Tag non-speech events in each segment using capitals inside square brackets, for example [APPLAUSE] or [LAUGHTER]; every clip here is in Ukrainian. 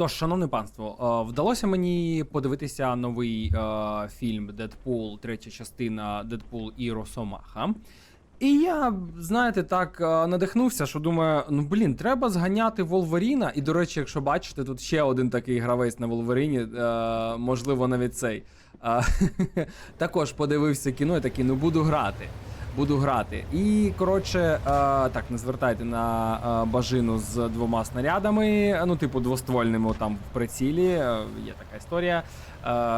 Тож, шановне панство, е, вдалося мені подивитися новий е, фільм Дедпул, третя частина Дедпул і Росомаха. І я, знаєте, так е, надихнувся, що думаю, ну блін, треба зганяти Волверіна. І, до речі, якщо бачите, тут ще один такий гравець на Волверіні, можливо, навіть цей. [LAUGHS] Також подивився кіно і такий, ну буду грати. Буду грати. І коротше, е, так, не звертайте на е, бажину з двома снарядами, ну, типу, двоствольними там в прицілі. е, є така історія.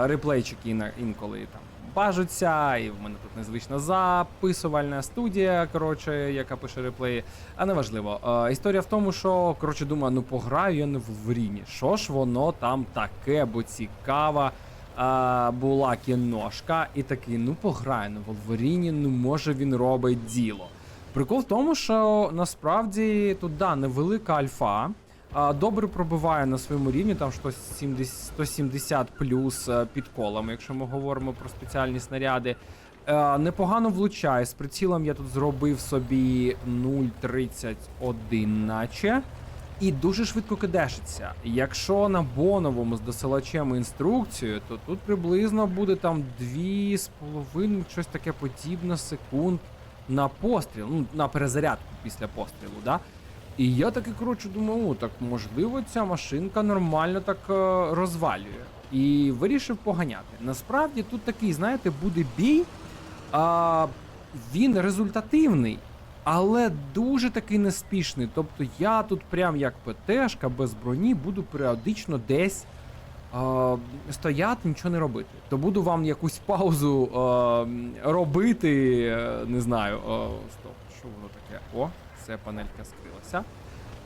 Реплейчики інколи там бажуться, і в мене тут незвична записувальна студія, коротше, яка пише реплеї. А неважливо. Е, історія в тому, що коротше, думаю, ну пограю я не в Волверіні. Що ж воно там таке, бо цікава а, була кіношка, і такий, ну пограю на Волверіні, ну може він робить діло. Прикол в тому, що насправді тут да, невелика альфа. Добре пробиває на своєму рівні, там 170, 170 плюс е, під колами, якщо ми говоримо про спеціальні снаряди. Е, Непогано влучає. З прицілом я тут зробив собі 0,31, наче. І дуже швидко кидешиться. Якщо на боновому з досилачем інструкцію, то тут приблизно буде там 2,5, щось таке подібне секунд на постріл, ну на перезарядку після пострілу, да? І я таки коротше думаю, так можливо, ця машинка нормально так е, розвалює. І вирішив поганяти. Насправді тут такий, знаєте, буде бій, а, він результативний, але дуже такий неспішний. Тобто я тут прям як ПТшка без броні буду періодично десь е, стояти, нічого не робити. То буду вам якусь паузу е, робити. Не знаю. Е, стоп, що воно таке? О, це панелька скрилася.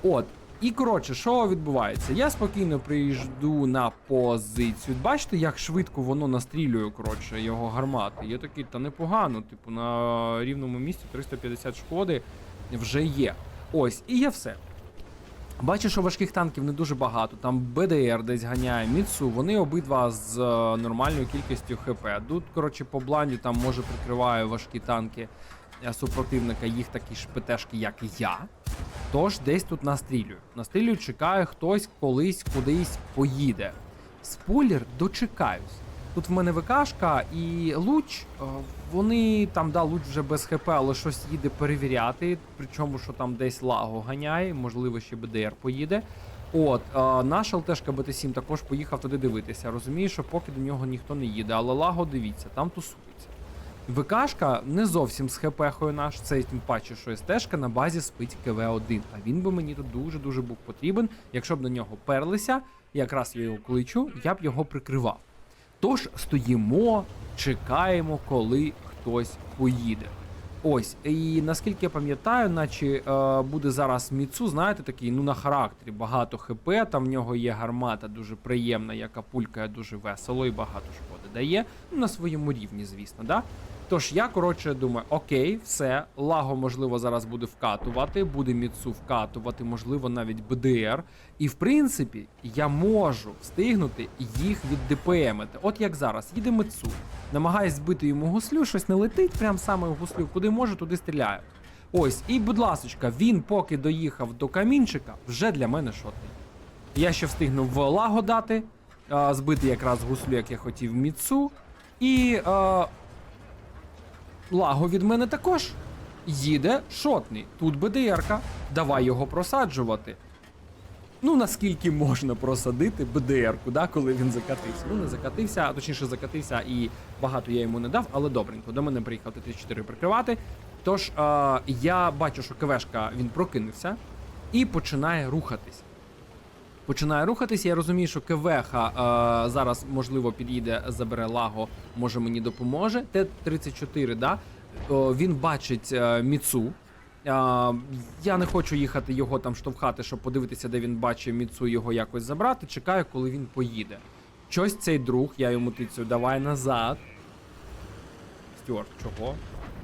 От. І коротше, що відбувається? Я спокійно приїжджу на позицію. Бачите, як швидко воно настрілює, коротше, його гармати. Я такий, та непогано, типу, на рівному місці 350 шкоди вже є. Ось, і є все. Бачу, що важких танків не дуже багато. Там БДР десь ганяє, Міцу, вони обидва з е, нормальною кількістю ХП. Тут, коротше, по бланді там може прикриває важкі танки е, супротивника, їх такі ж ПТшки, як і я. Тож десь тут настрілюю. Настрілюю, чекаю, хтось колись кудись поїде. Спойлер, дочекаюсь. Тут в мене ВКшка і луч. е, Вони там, да, луч вже без ХП, але щось їде перевіряти. Причому, що там десь лаго ганяє, можливо, ще БДР поїде. От, е, наш ЛТшка БТ7 також поїхав туди дивитися. Розумію, що поки до нього ніхто не їде, але лаго дивіться, там тусується. ВКшка не зовсім з хпхою наш, це тим паче, що СТшка на базі спить КВ-1. А він би мені тут дуже-дуже був потрібен. Якщо б на нього перлися, якраз я його кличу, я б його прикривав. Тож стоїмо, чекаємо, коли хтось поїде. Ось, і наскільки я пам'ятаю, наче е, буде зараз Міцу, знаєте, такий, ну на характері, багато ХП, там в нього є гармата дуже приємна, яка пулькає дуже весело і багато шкоди дає. Ну, на своєму рівні, звісно, да? Тож я, коротше, думаю, окей, все, лаго, можливо, зараз буде вкатувати, буде Міцу вкатувати, можливо, навіть БДР. І в принципі, я можу встигнути їх від відДПМити. От як зараз, їде Міцу, намагаюсь збити йому гуслю, щось не летить, прям саме в гуслю, куди може, туди стріляю. Ось, і, будь ласочка, він поки доїхав до камінчика, вже для мене шотний. Я ще встигнув в лаго дати, збити якраз гуслю, як я хотів, Міцу. І а, лаго від мене також їде шотний. Тут БДРка. Давай його просаджувати. Ну, наскільки можна просадити БДРку, да, коли він закатився. Ну, не закатився, а точніше закатився і багато я йому не дав, але добренько. До мене приїхав Т-34 прикривати. Тож е, я бачу, що КВшка він прокинувся і починає рухатись. Починає рухатись, я розумію, що КВХ е, зараз, можливо, під'їде, забере лаго, може мені допоможе. Т-34, да? О, він бачить е, Міцу. Е, я не хочу їхати його там штовхати, щоб подивитися, де він бачить Міцу, його якось забрати. Чекаю, коли він поїде. Щось цей друг, я йому тицю, давай назад. Стюарт, чого?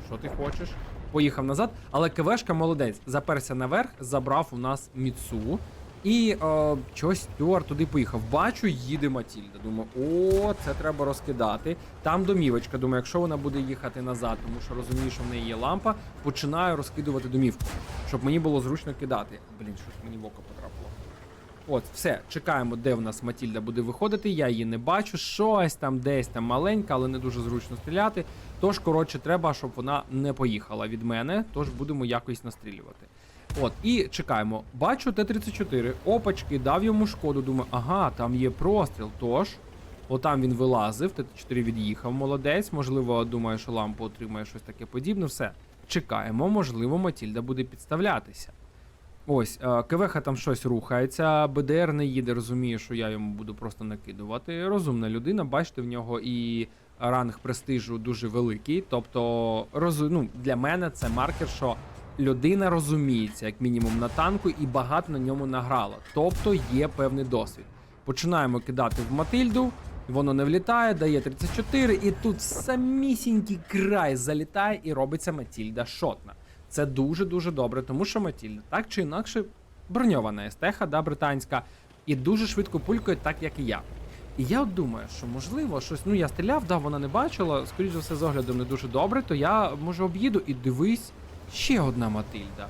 Що ти хочеш? Поїхав назад, але КВшка молодець. Заперся наверх, забрав у нас Міцу. І е, щось Стюарт туди поїхав. Бачу, їде Матільда. Думаю, о, це треба розкидати. Там домівочка. Думаю, якщо вона буде їхати назад, тому що розумію, що в неї є лампа, починаю розкидувати домівку, щоб мені було зручно кидати. Блін, щось мені в око потрапило. От, все, чекаємо, де в нас Матільда буде виходити. Я її не бачу. Щось там десь там маленька, але не дуже зручно стріляти. Тож, коротше, треба, щоб вона не поїхала від мене. Тож будемо якось настрілювати. От, і чекаємо. Бачу Т-34, опачки, дав йому шкоду. Думаю, ага, там є простріл. Тож, отам він вилазив, Т-34 від'їхав, молодець. Можливо, думаю, що лампу отримає щось таке подібне. Все. Чекаємо, можливо, Матільда буде підставлятися. Ось, е, КВХ там щось рухається, БДР не їде, розуміє, що я йому буду просто накидувати. Розумна людина, бачите, в нього і ранг престижу дуже великий. Тобто, розу... ну, для мене це маркер, що людина розуміється, як мінімум, на танку і багато на ньому награла. Тобто є певний досвід. Починаємо кидати в Матильду, воно не влітає, дає 34, і тут самісінький край залітає і робиться Матільда шотна. Це дуже-дуже добре, тому що Матільда так чи інакше броньована естеха, да, британська, і дуже швидко пулькає, так як і я. І я от думаю, що можливо щось. Ну я стріляв, да, вона не бачила. Скоріше за все, з оглядом не дуже добре, то я може об'їду і дивись, ще одна Матильда.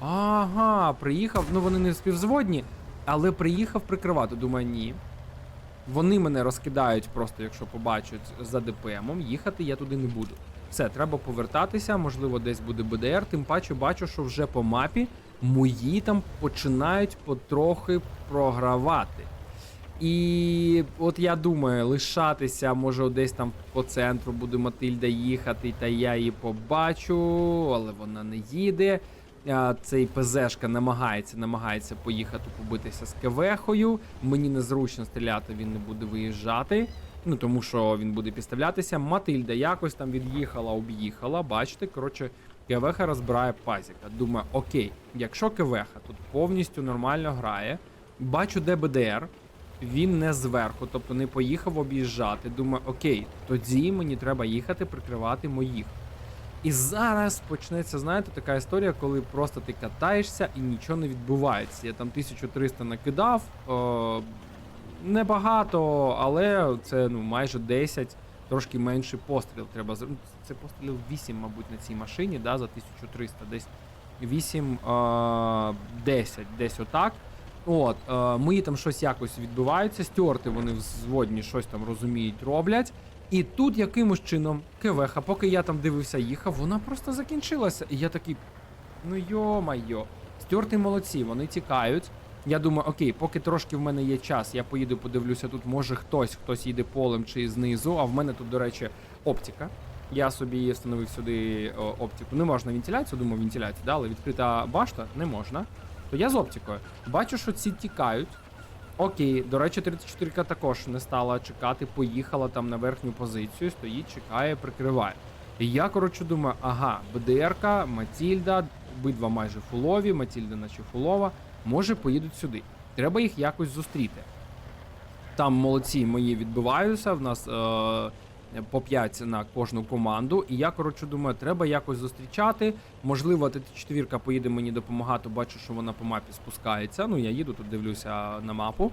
Ага, приїхав. Ну вони не співзводні, але приїхав прикривати. Думаю, ні. Вони мене розкидають просто, якщо побачать за ДПМом. Їхати я туди не буду. Все, треба повертатися, можливо, десь буде БДР. Тим паче бачу, що вже по мапі мої там починають потрохи програвати. І от я думаю, лишатися, може, десь там по центру буде Матильда їхати, та я її побачу, але вона не їде. Цей ПЗшка намагається, намагається поїхати побитися з КВХою. Мені незручно стріляти, він не буде виїжджати. Ну тому що він буде підставлятися. Матильда якось там від'їхала, об'їхала. Бачите, коротше, КВХ розбирає пазіка. Думаю, окей, якщо КВХ тут повністю нормально грає, бачу, де БДР. Він не зверху, тобто не поїхав об'їжджати. Думаю, окей, тоді мені треба їхати прикривати моїх. І зараз почнеться, знаєте, така історія, коли просто ти катаєшся і нічого не відбувається. Я там 1300 накидав, е, небагато, але це ну майже 10, трошки менший постріл треба зр- ну, Це пострілів 8, мабуть, на цій машині, да, за 1300, десь 8, е, 10, десь отак. От, е, мої там щось якось відбуваються, стюарти вони взводні щось там розуміють, роблять. І тут якимось чином КВХ, поки я там дивився, їхав, вона просто закінчилася. І я такий, ну йо-майо, стюарти молодці, вони тікають. Я думаю, окей, поки трошки в мене є час, я поїду, подивлюся, тут може хтось, хтось їде полем чи знизу, а в мене тут, до речі, оптика. Я собі встановив сюди оптику. Не можна вентиляцію, думаю, вентиляцію, да, але відкрита башта не можна. То я з оптикою. Бачу, що ці тікають. Окей, до речі, 34-ка також не стала чекати, поїхала там на верхню позицію, стоїть, чекає, прикриває. І я, коротше, думаю, ага, БДРка, Матільда, обидва майже фулові, Матільда наче фулова, може поїдуть сюди. Треба їх якось зустріти. Там молодці мої відбиваються, в нас е, по 5 на кожну команду. І я, коротше, думаю, треба якось зустрічати. Можливо, Т4 поїде мені допомагати, бачу, що вона по мапі спускається. Ну, я їду тут, дивлюся на мапу.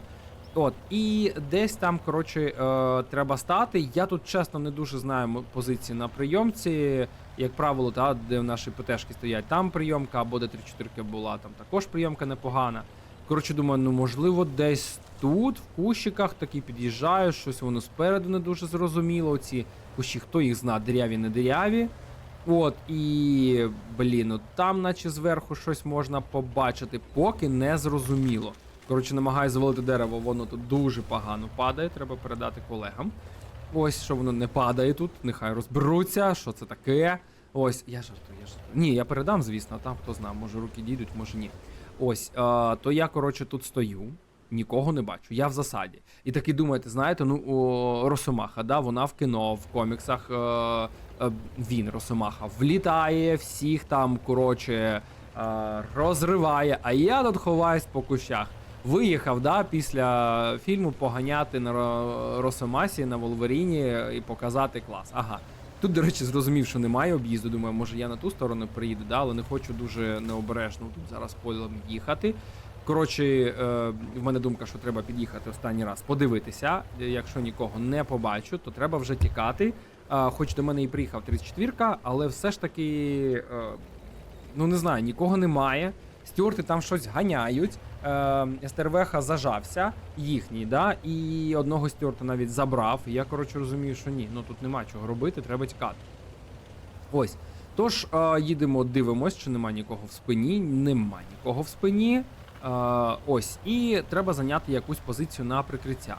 От, і десь там, коротше, е, треба стати. Я тут чесно не дуже знаю позиції на прийомці. Як правило, та, де наші ПТшки стоять, там прийомка, або де 3-4 була, там також прийомка непогана. Коротше, думаю, ну можливо, десь тут, в кущиках, такі під'їжджаю, щось воно спереду не дуже зрозуміло. Ці кущі, хто їх зна, диряві, не диряві. От, і блін, от там, наче зверху, щось можна побачити, поки не зрозуміло. Коротше, намагаюся завалити дерево, воно тут дуже погано падає, треба передати колегам. Ось, що воно не падає тут, нехай розберуться, що це таке. Ось, я жартую, я жартую. Ні, я передам, звісно, а там хто знає, може руки дійдуть, може ні. Ось, е, то я, коротше, тут стою, нікого не бачу, я в засаді. І таки думаєте, знаєте, ну о, Росомаха, да, вона в кіно, в коміксах. Е, е, він, Росомаха, влітає, всіх там, коротше, е, розриває, а я тут ховаюсь по кущах. Виїхав, да, після фільму поганяти на Росомасі, на Волверіні і показати клас. Ага. Тут, до речі, зрозумів, що немає об'їзду. Думаю, може я на ту сторону приїду, да, але не хочу дуже необережно тут зараз полем їхати. Коротше, е, в мене думка, що треба під'їхати останній раз, подивитися. Е, Якщо нікого не побачу, то треба вже тікати. Е, хоч до мене і приїхав 34-ка, але все ж таки, ну не знаю, нікого немає. Стюарти там щось ганяють. Е, Стервеха зажався, їхній, да, і одного стюарта навіть забрав. Я, коротше, розумію, що ні, ну тут нема чого робити, треба тікати. Ось. Тож е, їдемо, дивимось, чи нема нікого в спині. Нема нікого в спині. Е, ось. І треба зайняти якусь позицію на прикриття.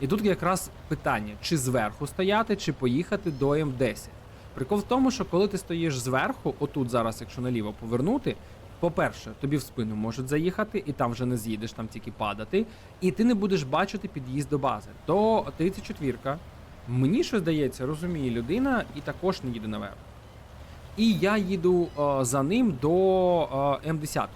І тут якраз питання: чи зверху стояти, чи поїхати до М10. Прикол в тому, що коли ти стоїш зверху, отут зараз, якщо наліво повернути, по-перше, тобі в спину можуть заїхати, і там вже не з'їдеш, там тільки падати, і ти не будеш бачити під'їзд до бази. То 34-ка, мені що здається, розуміє людина і також не їде наверх. І я їду е, за ним до е, М10.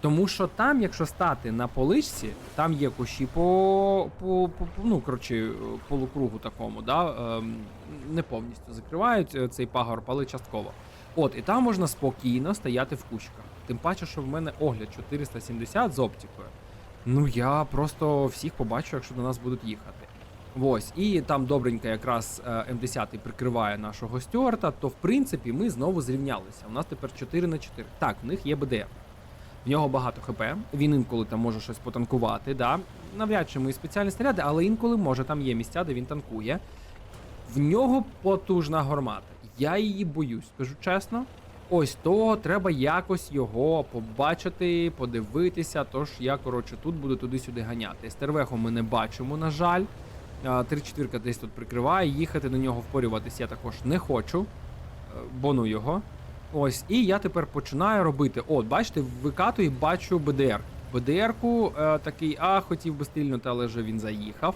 Тому що там, якщо стати на поличці, там є кущі по, по, по ну, коротше, полукругу такому, да, ем, не повністю закривають е, цей пагорб, але частково. От, і там можна спокійно стояти в кущиках. Тим паче, що в мене огляд 470 з оптикою. Ну я просто всіх побачу, якщо до нас будуть їхати. Ось, і там добренько якраз е, М10 прикриває нашого Стюарта, то в принципі ми знову зрівнялися. У нас тепер 4 на 4. Так, в них є БДР. В нього багато ХП, він інколи там може щось потанкувати, да. Навряд чи мої спеціальні снаряди, але інколи може там є місця, де він танкує. В нього потужна гармата. Я її боюсь, скажу чесно. Ось то треба якось його побачити, подивитися. Тож я, коротше, тут буду туди-сюди ганяти. Стервеху ми не бачимо, на жаль. Три четвірка десь тут прикриває. Їхати до нього впорюватись я також не хочу. Е, Бону його. Ось, і я тепер починаю робити. От, бачите, викатую і бачу БДР. БДР-ку е, такий, а хотів би стрільнути, але вже він заїхав.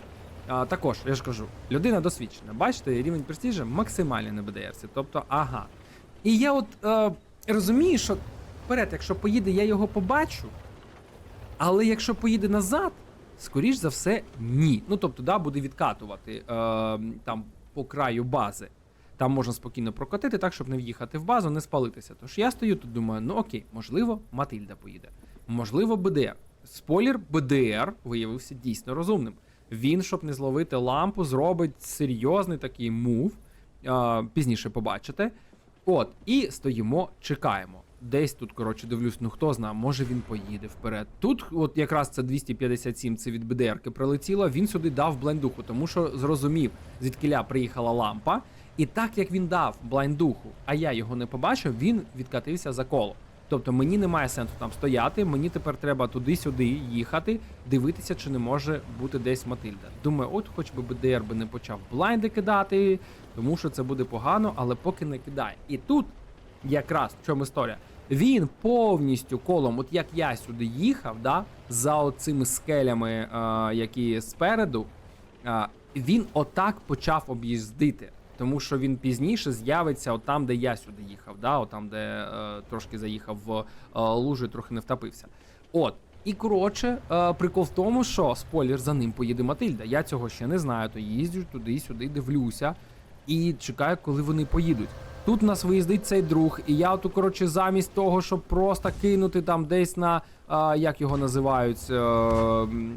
А, також, я ж кажу, людина досвідчена. Бачите, рівень престижа максимальний на БДРці. Тобто, ага. І я от е, розумію, що вперед, якщо поїде, я його побачу. Але якщо поїде назад, скоріш за все, ні. Ну тобто, да, буде відкатувати е, там по краю бази. Там можна спокійно прокотити, так, щоб не в'їхати в базу, не спалитися. Тож я стою тут, думаю, ну окей, можливо, Матильда поїде. Можливо, БДР. Спойлер, БДР виявився дійсно розумним. Він, щоб не зловити лампу, зробить серйозний такий мув. Е, пізніше побачите. От, і стоїмо, чекаємо. Десь тут, коротше, дивлюсь, ну хто знає, може він поїде вперед. Тут, от якраз це 257, це від БДРки прилетіло. Він сюди дав блайндуху, тому що зрозумів, звідкиля приїхала лампа. І так як він дав блайндуху, а я його не побачив, він відкатився за коло. Тобто мені немає сенсу там стояти, мені тепер треба туди-сюди їхати, дивитися, чи не може бути десь Матильда. Думаю, от хоч би БДР би не почав блайнди кидати, тому що це буде погано, але поки не кидає. І тут якраз в чому історія. Він повністю колом, от як я сюди їхав, да, за оцими скелями, е, які спереду, е, він отак почав об'їздити. Тому що він пізніше з'явиться от там, де я сюди їхав, да, от там, де е, трошки заїхав в е, лужу трохи не втопився. От. І коротше, е, прикол в тому, що спойлер за ним поїде Матильда. Я цього ще не знаю, то їздю туди-сюди, дивлюся і чекаю, коли вони поїдуть. Тут у нас виїздить цей друг, і я тут, коротше, замість того, щоб просто кинути там десь на. А, як його називають? Е,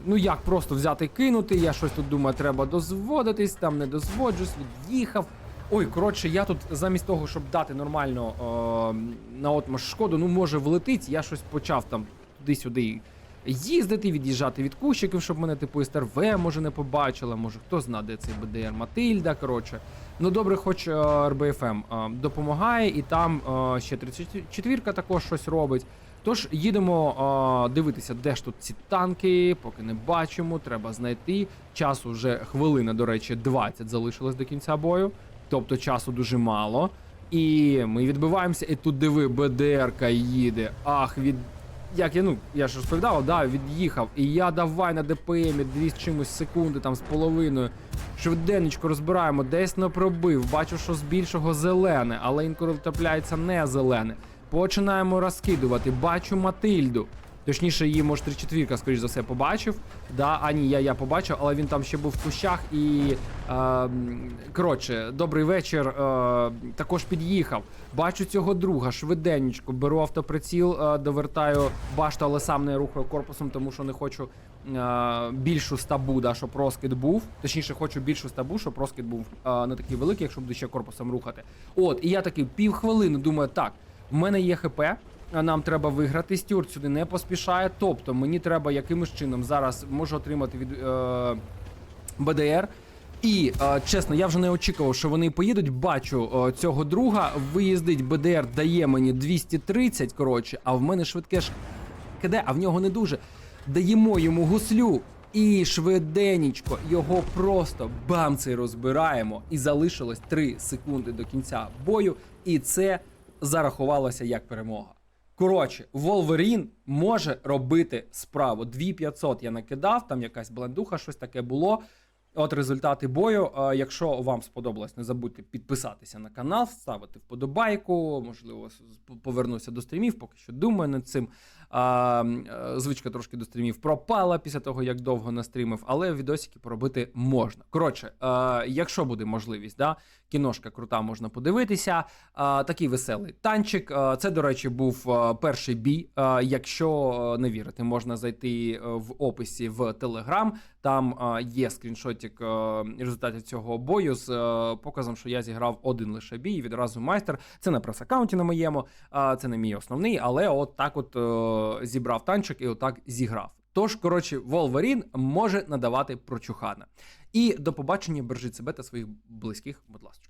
ну як просто взяти кинути. Я щось тут думаю, треба дозводитись, там не дозводжусь, від'їхав. Ой, коротше, я тут замість того, щоб дати нормально е, на отмаш шкоду, ну може влетить, я щось почав там туди-сюди їздити, від'їжджати від кущиків, щоб мене типу СТРВ може не побачила, може хто знає, де цей БДР Матильда. Коротше. Ну добре, хоч е, РБФМ е, допомагає, і там е, ще 34-ка також щось робить. Тож їдемо дивитися, де ж тут ці танки, поки не бачимо, треба знайти. Часу вже хвилина, до речі, 20 залишилось до кінця бою. Тобто часу дуже мало. І ми відбиваємося, і тут диви, БДРка їде. Ах, від. Як я ну я ж розповідав, да, від'їхав, і я давай на ДПМі дві з чимось секунди там з половиною. Швиденечко розбираємо, десь не пробив. Бачу, що з більшого зелене, але інколи втрапляється не зелене. Починаємо розкидувати. Бачу Матильду. Точніше, її, може, 34 скоріш за все, побачив. Да, а я, я побачив, але він там ще був в кущах і. Е, коротше, добрий вечір. Е, також під'їхав. Бачу цього друга, швиденечко, беру автоприціл, е, довертаю башту, але сам не рухаю корпусом, тому що не хочу е, більшу стабу, да, щоб розкид був. Точніше, хочу більшу стабу, щоб розкид був е, не такий великий, якщо буду ще корпусом рухати. От, і я такий півхвилини думаю, так, в мене є ХП. Нам треба виграти. Стюарт сюди не поспішає. Тобто мені треба якимось чином зараз можу отримати від е, БДР. І е, чесно, я вже не очікував, що вони поїдуть. Бачу е, цього друга. Виїздить БДР, дає мені 230, коротше, а в мене швидке ж КД, а в нього не дуже. Даємо йому гуслю. І швиденечко його просто бамцей розбираємо. І залишилось 3 секунди до кінця бою. І це зарахувалося як перемога. Коротше, Волверін може робити справу. 2500 я накидав, там якась блендуха, щось таке було. От результати бою. Е, Якщо вам сподобалось, не забудьте підписатися на канал, ставити вподобайку. Можливо, повернуся до стрімів, поки що думаю над цим. А, е, звичка трошки до стрімів пропала після того, як довго настрімив, але відосики поробити можна. Коротше, е, якщо буде можливість, да, кіношка крута, можна подивитися. А, такий веселий танчик. А, це, до речі, був перший бій. А, якщо не вірити, можна зайти в описі в Телеграм. Там а, є скріншотик а, результатів цього бою з а, показом, що я зіграв один лише бій. Відразу майстер. Це на прес-аккаунті на моєму, а, це не мій основний, але от так от зібрав танчик і отак зіграв. Тож, коротше, Волверін може надавати прочухана. І до побачення, бережіть себе та своїх близьких, будь ласка.